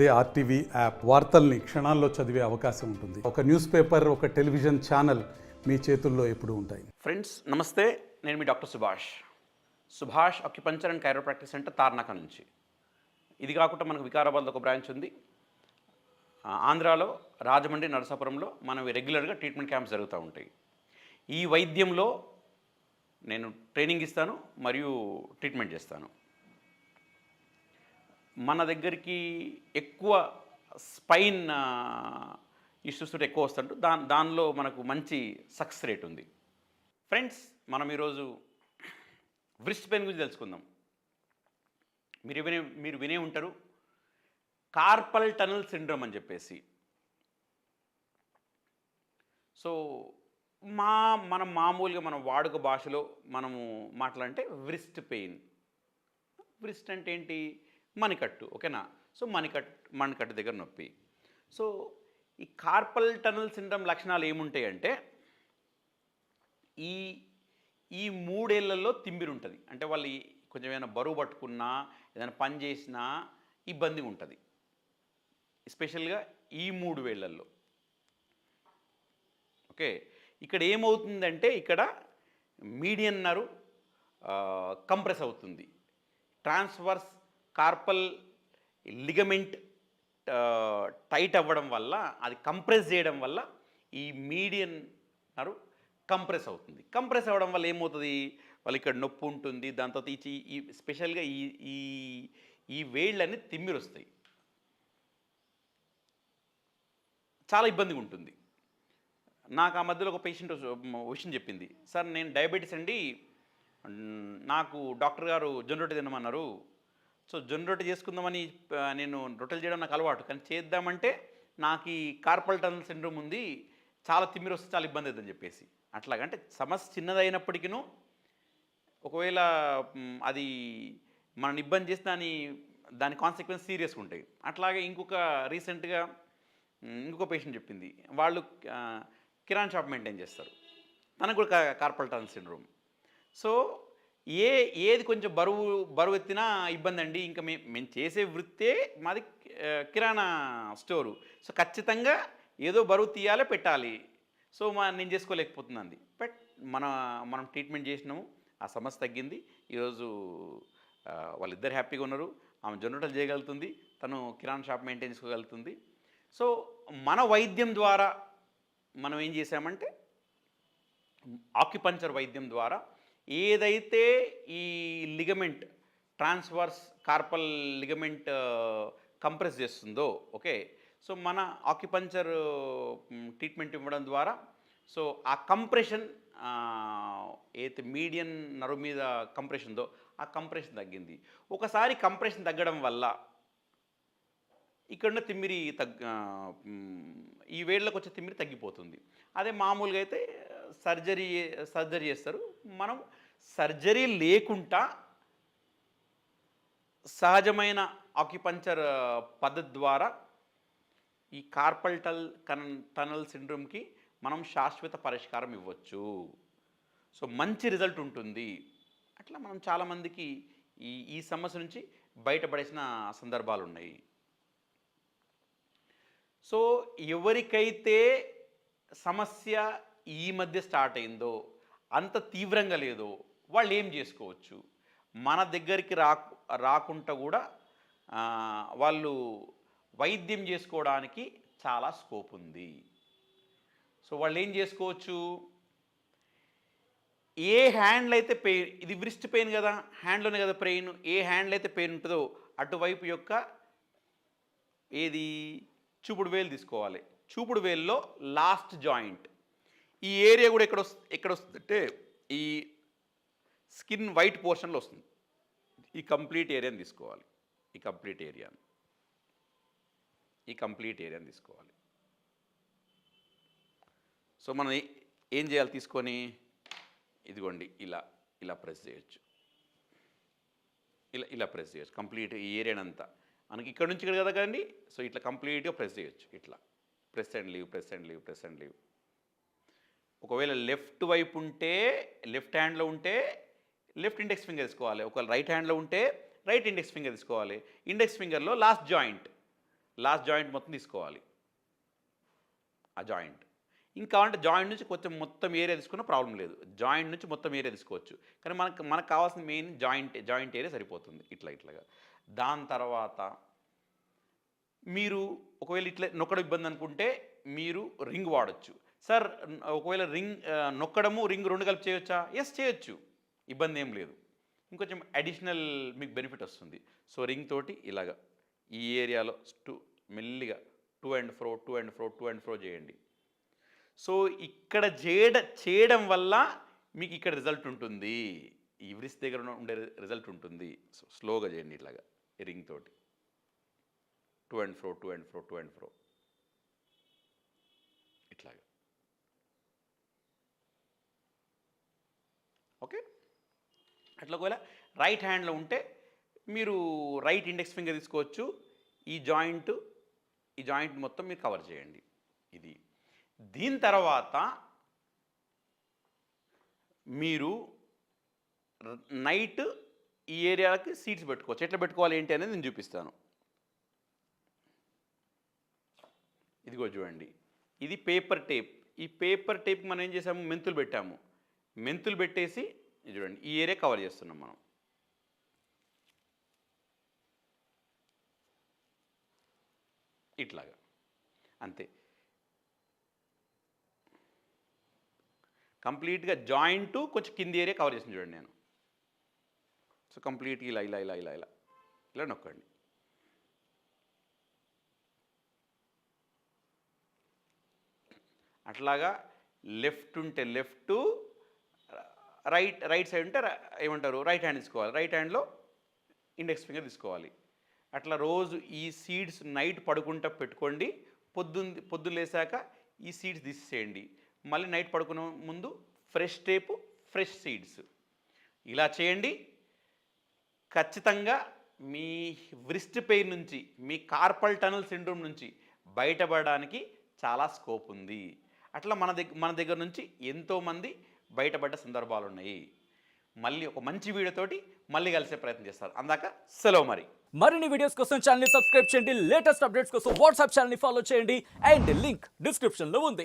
అదే RTV app వార్తల్ని క్షణాల్లో చదివే అవకాశం ఉంటుంది. ఒక న్యూస్ పేపర్ ఒక టెలివిజన్ ఛానల్ మీ చేతుల్లో ఎప్పుడు ఉంటాయి. ఫ్రెండ్స్ నమస్తే. నేను మీ doctor Subhash. Subhash acupuncture and chiropractic centre Tarnaka నుంచి. ఇది కాకుండా మనకు వికారాబాద్లో ఒక బ్రాంచ్ ఉంది. ఆంధ్రాలో రాజమండ్రి నరసాపురంలో మనం రెగ్యులర్గా ట్రీట్మెంట్ క్యాంప్స్ జరుగుతూ ఉంటాయి. ఈ వైద్యంలో నేను ట్రైనింగ్ ఇస్తాను మరియు ట్రీట్మెంట్ చేస్తాను. మన దగ్గరికి ఎక్కువ స్పైన్ ఇష్యూస్ ఎక్కువ వస్తుంటూ దా దానిలో మనకు మంచి సక్సెస్ రేట్ ఉంది. ఫ్రెండ్స్ మనం ఈరోజు వ్రిస్ట్ పెయిన్ గురించి తెలుసుకుందాం. మీరు వినే మీరు వినే ఉంటారు కార్పల్ టనల్ సిండ్రోమ్ అని చెప్పేసి. సో మా మనం మామూలుగా మనం వాడుక భాషలో మనము మాట్లాడంటే వ్రిస్ట్ పెయిన్. వ్రిస్ట్ అంటే ఏంటి? మణికట్టు ఓకేనా? సో మణికట్ మణికట్టు దగ్గర నొప్పి. సో ఈ కార్పల్ టనల్ సిండ్రమ్ లక్షణాలు ఏముంటాయి అంటే ఈ ఈ మూడేళ్ళలో తిమ్మిరి ఉంటుంది అంటే వాళ్ళు కొంచెం ఏమైనా బరువు పట్టుకున్నా ఏదైనా పని చేసినా ఇబ్బంది ఉంటుంది. ఎస్పెషల్గా ఈ మూడు వేళ్ళలో. ఓకే? ఇక్కడ ఏమవుతుందంటే ఇక్కడ మీడియన్ నరు కంప్రెస్ అవుతుంది. ట్రాన్స్వర్స్ కార్పల్ లిగమెంట్ టైట్ అవ్వడం వల్ల అది కంప్రెస్ చేయడం వల్ల ఈ మీడియన్ నరు కంప్రెస్ అవుతుంది. కంప్రెస్ అవ్వడం వల్ల ఏమవుతుంది? వాళ్ళు ఇక్కడ నొప్పి ఉంటుంది దాని తర్వాత ఈ ఈ స్పెషల్గా ఈ ఈ ఈ వేళ్ళని తిమ్మిరొస్తాయి. చాలా ఇబ్బందిగా ఉంటుంది. నాకు ఆ మధ్యలో ఒక పేషెంట్ విషయం చెప్పింది. సార్ నేను డయాబెటీస్ అండి. నాకు డాక్టర్ గారు జొన్న రొట్టె తినమన్నారు. సో జొన్న రొట్టె చేసుకుందామని నేను రొట్టెలు చేయడం నాకు అలవాటు. కానీ చేద్దామంటే నాకు ఈ కార్పల్ టనల్ సిండ్రోమ్ ఉంది చాలా తిమ్మిరి వస్తే చాలా ఇబ్బంది అవుతుందని చెప్పేసి. అట్లాగంటే సమస్య చిన్నదైనప్పటికీను ఒకవేళ అది మనం ఇబ్బంది చేస్తే దాని దాని కాన్సిక్వెన్స్ సీరియస్గా ఉంటాయి. అట్లాగే ఇంకొక రీసెంట్గా ఇంకొక పేషెంట్ చెప్పింది. వాళ్ళు కిరాణ్ షాప్ మెయింటైన్ చేస్తారు. తనకు కూడా కార్పల్ టనల్ సిండ్రోమ్ సో ఏ ఏది కొంచెం బరువు బరువు ఎత్తినా ఇబ్బంది అండి ఇంకా మేము మేము చేసే వృత్తే మాది కిరాణా స్టోరు. సో ఖచ్చితంగా ఏదో బరువు తీయాలి పెట్టాలి. సో మా నేను చేసుకోలేకపోతుందండి బట్ మన మనం ట్రీట్మెంట్ చేసినాము. ఆ సమస్య తగ్గింది. ఈరోజు వాళ్ళిద్దరు హ్యాపీగా ఉన్నారు. ఆమె జొన్నటలు చేయగలుగుతుంది. తను కిరాణా షాప్ మెయింటైన్ చేసుకోగలుగుతుంది. సో మన వైద్యం ద్వారా మనం ఏం చేసామంటే ఆక్యుపంచర్ వైద్యం ద్వారా ఏదైతే ఈ ligament transverse carpal ligament compress చేస్తుందో ఓకే? సో మన ఆక్యుపంచర్ ట్రీట్మెంట్ ఇవ్వడం ద్వారా సో ఆ కంప్రెషన్ ఏదైతే మీడియన్ నరు మీద కంప్రెషన్ ఉందో ఆ కంప్రెషన్ తగ్గింది. ఒకసారి కంప్రెషన్ తగ్గడం వల్ల ఇక్కడ తిమ్మిరి తగ్గ ఈ వేళ్ళకి వచ్చే తిమ్మిరి తగ్గిపోతుంది. అదే మామూలుగా అయితే సర్జరీ సర్జరీ చేస్తారు మనం సర్జరీ లేకుండా సహజమైన ఆక్యుపంచర్ uh, పద్ధతి ద్వారా ఈ కార్పల్టల్ కన్ టనల్ సిండ్రోమ్కి మనం శాశ్వత పరిష్కారం ఇవ్వచ్చు. సో మంచి రిజల్ట్ ఉంటుంది. అట్లా మనం చాలామందికి ఈ ఈ సమస్య నుంచి బయటపడేసిన సందర్భాలు ఉన్నాయి. సో ఎవరికైతే సమస్య ఈ మధ్య స్టార్ట్ అయిందో అంత తీవ్రంగా లేదో. వాళ్ళు ఏం చేసుకోవచ్చు? మన దగ్గరికి రా రాకుండా కూడా వాళ్ళు వైద్యం చేసుకోవడానికి చాలా స్కోప్ ఉంది. సో వాళ్ళు ఏం చేసుకోవచ్చు? ఏ హ్యాండ్లు అయితే పెయిన్ ఇది వ్రిస్ట్ పెయిన్ కదా హ్యాండ్లోనే కదా పెయిన్ ఏ హ్యాండ్లు అయితే పెయిన్ ఉంటుందో అటువైపు యొక్క ఏది? చూపుడు వేలు తీసుకోవాలి. చూపుడు వేల్లో లాస్ట్ జాయింట్. ఈ ఏరియా కూడా ఎక్కడ ఎక్కడ వస్తుందంటే ఈ స్కిన్ వైట్ పోర్షన్లో వస్తుంది. ఈ కంప్లీట్ ఏరియాని తీసుకోవాలి. ఈ కంప్లీట్ ఏరియాని. ఈ కంప్లీట్ ఏరియాని తీసుకోవాలి. సో మనం ఏం చేయాలి తీసుకొని? ఇదిగోండి ఇలా ఇలా ప్రెస్ చేయొచ్చు. ఇలా ఇలా ప్రెస్ చేయొచ్చు. కంప్లీట్ ఈ ఏరియానంతా. మనకి ఇక్కడ నుంచి ఇక్కడ కదా కదండి? సో ఇట్లా కంప్లీట్గా ప్రెస్ చేయొచ్చు. ఇట్లా. Press and leave press and leave press and leave. ఒకవేళ లెఫ్ట్ వైపు ఉంటే లెఫ్ట్ హ్యాండ్లో ఉంటే లెఫ్ట్ ఇండెక్స్ ఫింగర్ తీసుకోవాలి. ఒకవేళ రైట్ హ్యాండ్లో ఉంటే రైట్ ఇండెక్స్ ఫింగర్ తీసుకోవాలి. ఇండెక్స్ ఫింగర్లో లాస్ట్ జాయింట్ లాస్ట్ జాయింట్ మొత్తం తీసుకోవాలి. ఆ జాయింట్. ఇంకా అంటే జాయింట్ నుంచి కొంచెం మొత్తం ఏరియా తీసుకున్న ప్రాబ్లం లేదు. జాయింట్ నుంచి మొత్తం ఏరియా తీసుకోవచ్చు. కానీ మనకు మనకు కావాల్సిన మెయిన్ జాయింట్ జాయింట్ ఏరియా సరిపోతుంది. ఇట్లా ఇట్లాగా. దాని తర్వాత మీరు ఒకవేళ ఇట్లా నొక్కడ ఇబ్బంది అనుకుంటే మీరు రింగ్ వాడచ్చు. సార్ ఒకవేళ రింగ్ నొక్కడము రింగ్ రెండు కలిపి చేయొచ్చా? ఎస్ చేయొచ్చు. ఇబ్బంది ఏం లేదు. ఇంకొంచెం అడిషనల్ మీకు బెనిఫిట్ వస్తుంది. సో రింగ్ తోటి ఇలాగా ఈ ఏరియాలో టూ మెల్లిగా to and fro to and fro to and fro చేయండి. సో ఇక్కడ చేయడ చేయడం వల్ల మీకు ఇక్కడ రిజల్ట్ ఉంటుంది. ఈ వ్రిస్ దగ్గర ఉండే రిజల్ట్ ఉంటుంది. సో స్లోగా చేయండి ఇట్లాగా రింగ్ తోటి. To and fro to and fro to and fro ఇట్లాగా ఓకే? అట్లా ఒకవేళ రైట్ హ్యాండ్లో ఉంటే మీరు రైట్ ఇండెక్స్ ఫింగర్ తీసుకోవచ్చు. ఈ జాయింట్ ఈ జాయింట్ మొత్తం మీరు కవర్ చేయండి. ఇది. దీని తర్వాత మీరు నైట్ ఈ ఏరియాకి సీట్స్ పెట్టుకోవచ్చు. ఎట్లా పెట్టుకోవాలి ఏంటి అనేది నేను చూపిస్తాను. ఇదిగో చూడండి. ఇది పేపర్ టేప్. ఈ పేపర్ టేప్ మనం ఏం చేసాము? మెంతులు పెట్టాము. మెంతులు పెట్టేసి చూడండి ఈ ఏరియా కవర్ చేస్తున్నాం మనం. ఇట్లాగా. అంతే. కంప్లీట్గా జాయింట్ కొంచెం కింది ఏరియా కవర్ చేసింది చూడండి నేను. సో కంప్లీట్గా ఇలా ఇలా ఇలా ఇలా ఇలా. ఇలా నొక్కండి. అట్లాగా లెఫ్ట్ ఉంటే లెఫ్ట్ రైట్ రైట్ సైడ్ ఉంటే ఏమంటారు రైట్ హ్యాండ్ తీసుకోవాలి. రైట్ హ్యాండ్లో ఇండెక్స్ ఫింగర్ తీసుకోవాలి. అట్లా రోజు ఈ సీడ్స్ నైట్ పడుకుంటా పెట్టుకోండి. పొద్దున్న పొద్దున్న లేసాక ఈ సీడ్స్ తీసేయండి. మళ్ళీ నైట్ పడుకునే ముందు ఫ్రెష్ టేపు ఫ్రెష్ సీడ్స్. ఇలా చేయండి. ఖచ్చితంగా మీ వ్రిస్ట్ పెయిన్ నుంచి మీ కార్పల్ టనల్ సిండ్రోమ్ నుంచి బయటపడడానికి చాలా స్కోప్ ఉంది. అట్లా మన దగ్గర మన దగ్గర నుంచి ఎంతోమంది బయటపడ్డ సందర్భాలు ఉన్నాయి మళ్ళీ ఒక మంచి వీడియోతోటి మళ్ళీ కలిసే ప్రయత్నం చేస్తారు. అందాక సెలవు మరి. మరిన్ని వీడియోస్ కోసం ఛానల్ సబ్స్క్రైబ్ చేయండి. లేటెస్ట్ అప్డేట్స్ కోసం వాట్సాప్ ఛానల్ని ఫాలో చేయండి. అండ్ లింక్ డిస్క్రిప్షన్లో ఉంది.